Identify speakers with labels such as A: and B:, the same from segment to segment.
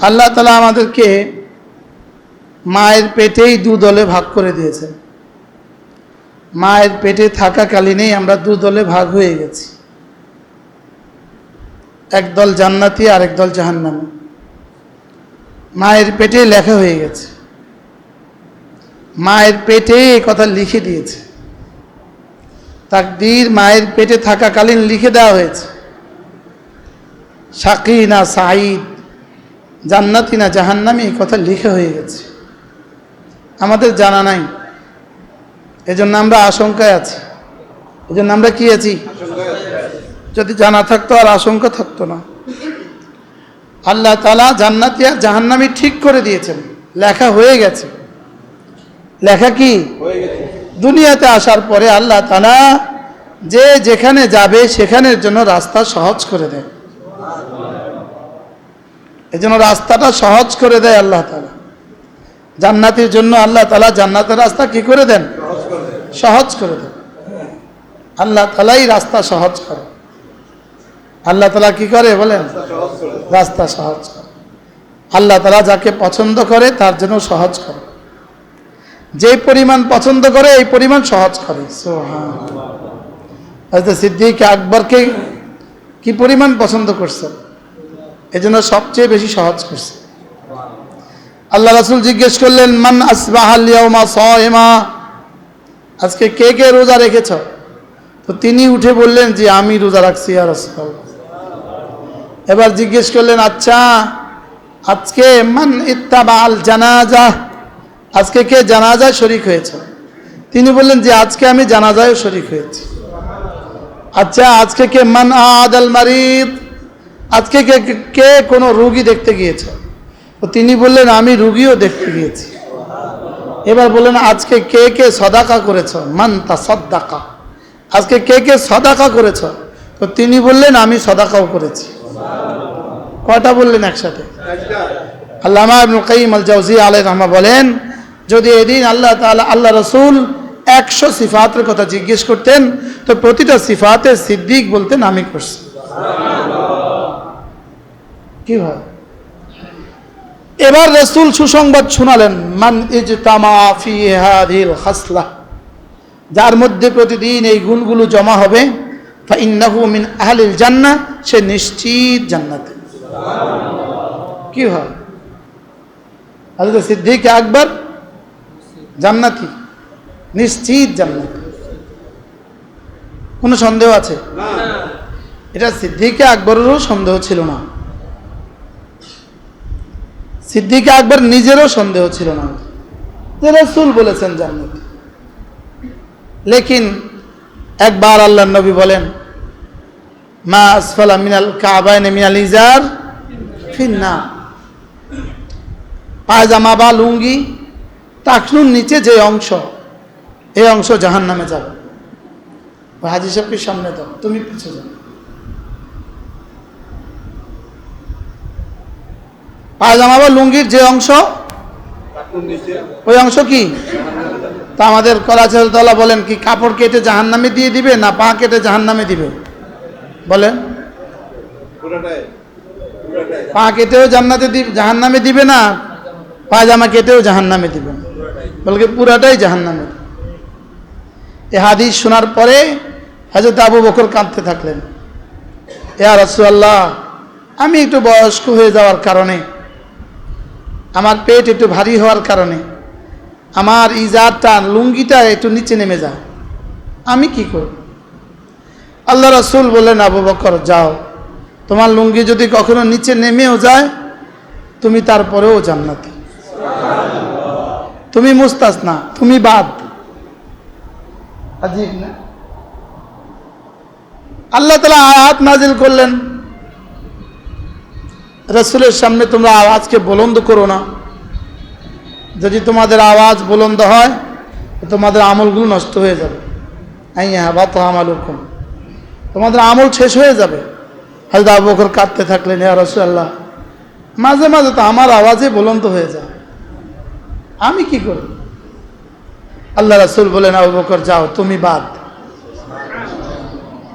A: আল্লাহ তালা আমাদেরকে মায়ের পেটেই দু দলে ভাগ করে দিয়েছেন মায়ের পেটে থাকাকালীনেই আমরা দু দলে ভাগ হয়ে গেছি। একদল জান্নাতি আর একদল জাহান্নামী। মায়ের পেটে লেখা হয়ে গেছে। মায়ের পেটে কথা লিখে দিয়েছে। তাকদীর মায়ের পেটে থাকাকালীন লিখে দেওয়া হয়েছে। সাকি না সাঈদ জান্নাতি না জাহান্নামি এই কথা লিখে হয়ে গেছে। আমাদের জানা নাই। এজন্য আমরা আশঙ্কায় আছি। এজন্য আমরা কি আছি? যদি জানা থাকতো আর আশঙ্কা থাকতো না। আল্লাহ তালা জান্নাতি আর জাহান্নামি ঠিক করে দিয়েছেন। লেখা হয়ে গেছে। লেখা কি? দুনিয়াতে আসার পরে আল্লাহ তালা যে যেখানে যাবে সেখানের জন্য রাস্তা সহজ করে দেয় এই জন্য রাস্তাটা সহজ করে দেয় আল্লাহ তালা জান্নাতির জন্য আল্লাহ তালা জান্নাতের রাস্তা কি করে দেন? সহজ করে দেন আল্লাহ তালাই রাস্তা সহজ করে। আল্লাহ তালা কি করে বলেন? রাস্তা সহজ করে আল্লাহ তালা যাকে পছন্দ করে তার জন্য সহজ করে। যে পরিমাণ পছন্দ করে এই পরিমাণ সহজ করে। হয়তো সিদ্দিক আকবরকে কি পরিমাণ পছন্দ করছেন এজন্য সবচেয়ে বেশি সহজ করছে। আল্লাহ রাসুল জিজ্ঞেস করলেন, মান আসবাহালিয়াউমা সয়মা আজকে কে কে রোজা রেখেছ? তো তিনি উঠে বললেন যে আমি রোজা রাখছি আর এবার জিজ্ঞেস করলেন আচ্ছা আজকে মান ইত্তাবাল জানাজা? আজকে কে জানাজায় শরিক হয়েছে? তিনি বললেন যে আজকে আমি জানাজায় শরিক হয়েছি। আচ্ছা আজকে কে? মান আদাল মারিদ। আজকে কে কে কোনো রুগী দেখতে গিয়েছে? তো তিনি বললেন, আমি রুগীও দেখতে গিয়েছি। এবার বললেন, আজকে কে কে সদাকা করেছ? মান তা সদ্দাকা আজকে কে কে সদাকা করেছ? তো তিনি বললেন, আমি সদাকাও করেছি। কটা বললেন একসাথে? আল্লামা ইবনুল কাইম আল জাউজি আলাই রহমা বলেন, যদি এদিন আল্লাহ তাআলা, আল্লাহ রসুল একশো সিফাতের কথা জিজ্ঞেস করতেন, তো প্রতিটা সিফাতে সিদ্দিক বলতেন, আমি করছি। কি হয় এবার রসুল সুসংবাদ শোনালেন মান ইজতামা ফি হাদিল খাসলা যার মধ্যে প্রতিদিন এই গুণগুলো জমা হবে ফাইন্নাহু মিন আহলিল জান্নাহ সে নিশ্চিত জান্নাতে। কি হয় হযরত সিদ্দিক আকবর জান্নাতি নিশ্চিত জান্নাতি। কোনো সন্দেহ আছে? এটা সিদ্দিকে আকবরেরও সন্দেহ ছিল না। সিদ্দিকে আকবর নিজেরও সন্দেহ ছিল না। যে রসুল বলেছেন জান্নাতি। লেকিন একবার আল্লাহ নবী বলেন, মা আসফালা মিনাল কাবাইন মিনাল ইজার ফিন্না পায়জামা বা লুঙ্গি টাকনুর নিচে যে অংশ, এই অংশ জাহান নামে যাবে। হাজি সাহেবকে সামনে দাও, তুমি পিছিয়ে যাও। পায়জামা বা লুঙ্গির যে অংশ? ওই অংশ কি? তা আমাদের কলাচলতলা বলেন কি, কাপড় কেটে জাহান নামে দিয়ে দিবে না পা কেটে জাহান নামে দিবে? বলেন। পা কেটেও জান্নাতে দিবে জাহান নামে দিবে না, পায়জামা কেটেও জাহান নামে দিবে বলকে পুরাটাই জাহান নামে এ হাদিস শোনার পরে হাজরত আবু বকর কাঁদতে থাকলেন। এ ইয়া রাসূলুল্লাহ, আমি একটু বয়স্ক হয়ে যাওয়ার কারণে আমার পেট একটু ভারী হওয়ার কারণে। আমার ইজারটা লুঙ্গিটা একটু নিচে নেমে যায়। আমি কি করব? আল্লাহ রসুল বললেন, আবু বকর, যাও। তোমার লুঙ্গি যদি কখনো নিচে নেমেও যায়, তুমি তারপরেও জান্নাতি। তুমি মুস্তাস না তুমি বাদ। না? আল্লাহ তালা আয়াত নাজিল করলেন। রসুলের সামনে তোমরা আওয়াজকে বুলন্দ করো না। যদি তোমাদের আওয়াজ বুলন্দ হয় তোমাদের আমলগুলো নষ্ট হয়ে যাবে। হ্যাঁ বা তো আমল হুকুম তোমাদের আমল শেষ হয়ে যাবে। হয়তো আবু বকর কাঁদতে থাকলেন, ইয়া রসুল্লাহ মাঝে মাঝে তো আমার আওয়াজে বুলন্দ হয়ে যায়। আমি কি করি আল্লাহ রাসুল বলেন, আবু বকর, যাও, তুমি বাদ।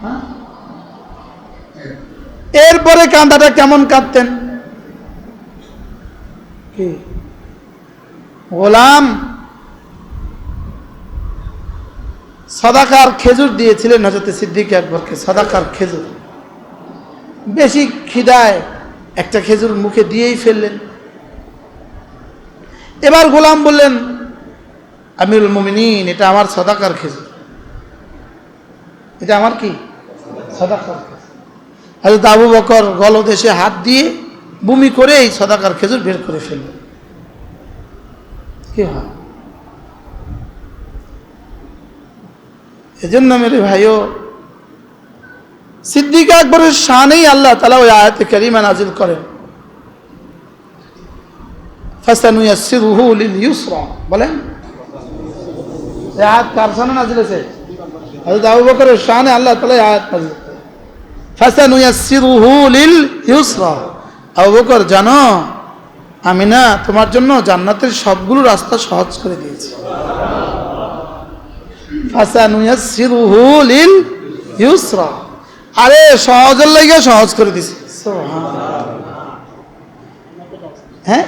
A: হ্যাঁ? এরপরে কান্দাটা কেমন কাঁদতেন? কি? গোলাম সদাকার খেজুর দিয়েছিলেন হজরত সিদ্দিক আকবরকে, সদাকার খেজুর। বেশি খিদায় একটা খেজুর মুখে দিয়েই ফেললেন। এবার গোলাম বললেন, আমিরুল মুমিনিন, এটা আমার সদাকার খেজুর। এটা আমার কি? সদাকার খেজুর। আবু বকর গলদেশে হাত দিয়ে বমি করে এই সদাকার খেজুর বের করে ফেলবে কি হয়? এজন্য মেরে ভাইও, সিদ্দিক আকবরের শানেই আল্লাহ তালা ওই আয়াতে করিমা নাজিল করেন। বলেন? আয়াত কার শানে নাজিল হয়েছে? হযরত আবু বকরের শানে আল্লাহ এই আয়াত নাজিল করেন। ফাসানুয়াসসিরুহু লিল ইউসরা আবু জানো আমি না তোমার জন্য জান্নাতের সবগুলো রাস্তা সহজ করে দিয়েছি। আরে, সহজের লাগে সহজ করে দিছি হ্যাঁ?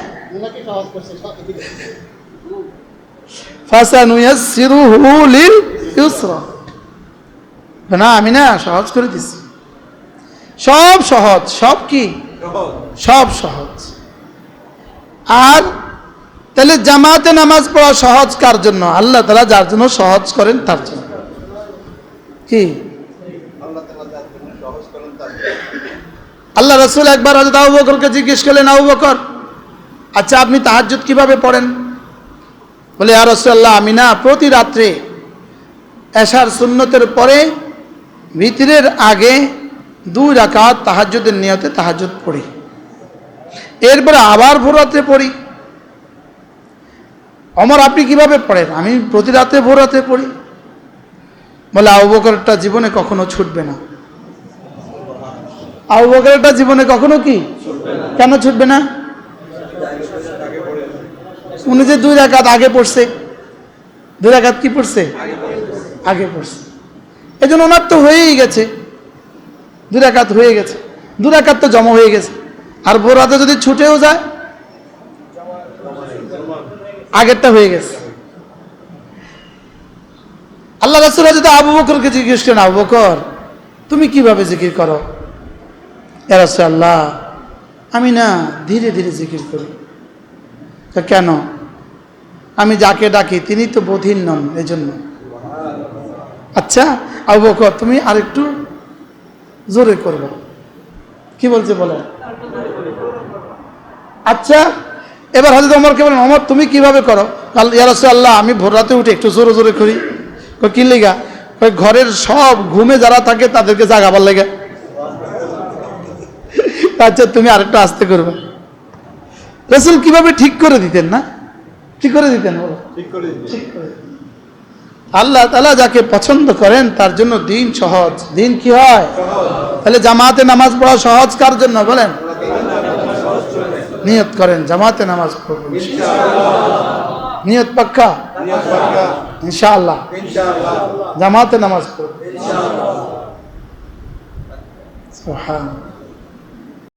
A: না আমি না সহজ করে দিছি সব সহজ, সব কি? সব সহজ। আর তাহলে জামাতে নামাজ পড়া সহজ কার জন্য? আল্লাহ তালা যার জন্য সহজ করেন তার জন্য। কি? আল্লাহ রসুল একবার হজরত আবু বকরকে জিজ্ঞেস করলেন, আবু বকর আচ্ছা আপনি তাহাজ্জুদ কীভাবে পড়েন? বলে আর রসুল্লাহ আমি না প্রতি রাত্রে এশার সুন্নতের পরে ভিতরের আগে দুই রাকাত তাহাজ্জুদের নিয়তে তাহাজ্জুদ পড়ি। এরপরে আবার ভোর রাত্রে পড়ি। অমর, আপনি কীভাবে পড়েন? আমি প্রতি রাতে ভোর রাতে পড়ি। বলে, আবু বকরটা জীবনে কখনো ছুটবে না। আবু বকরটা জীবনে কখনো কি? কেন ছুটবে না? উনি যে দুই রাকাত আগে পড়ছে। দুই রাকাত কি পড়ছে? আগে পড়ছে। এই জন্য ওনার তো হয়েই গেছে। দুই রাকাত হয়ে গেছে। দু রাকাত তো জমা হয়ে গেছে। আর ভোর রাতে যদি ছুটেও যায়, আগেরটা হয়ে গেছে। আল্লাহ রাসুল যদি আবু বকরকে জিজ্ঞেস করেন, আবু বকর, তুমি কীভাবে জিকির করো? আল্লাহ আমি না ধীরে ধীরে জিকির করি। তা কেন? আমি যাকে ডাকি তিনি তো বোধীন নন এই জন্য আচ্ছা আবু বকর, তুমি আরেকটু জোরে করব। কি বলছে বলো আচ্ছা এবার হজরত অমরকে বলেন অমর তুমি কীভাবে করো? ইয়ারস আল্লাহ আমি ভোর রাতে উঠে একটু জোরে জোরে করি। কি লেগা? ঘরের সব ঘুমে যারা থাকে তাদেরকে জাগাবার লেগে। আচ্ছা তুমি আরেকটু আস্তে করবে। রসুল কীভাবে ঠিক করে দিতেন না? ঠিক করে দিতেন বলো? ঠিক করে দিতেন। আল্লাহ তালা যাকে পছন্দ করেন, তার জন্য দিন সহজ। দিন কি হয়? তাহলে জামাতে নামাজ পড়া সহজ কার জন্য বলেন? নিয়ত করেন, জামাতে নামাজ পড়বেন নিয়ত পাক্কা? ইনশাআল্লাহ। জামাতে নামাজ পড়বেন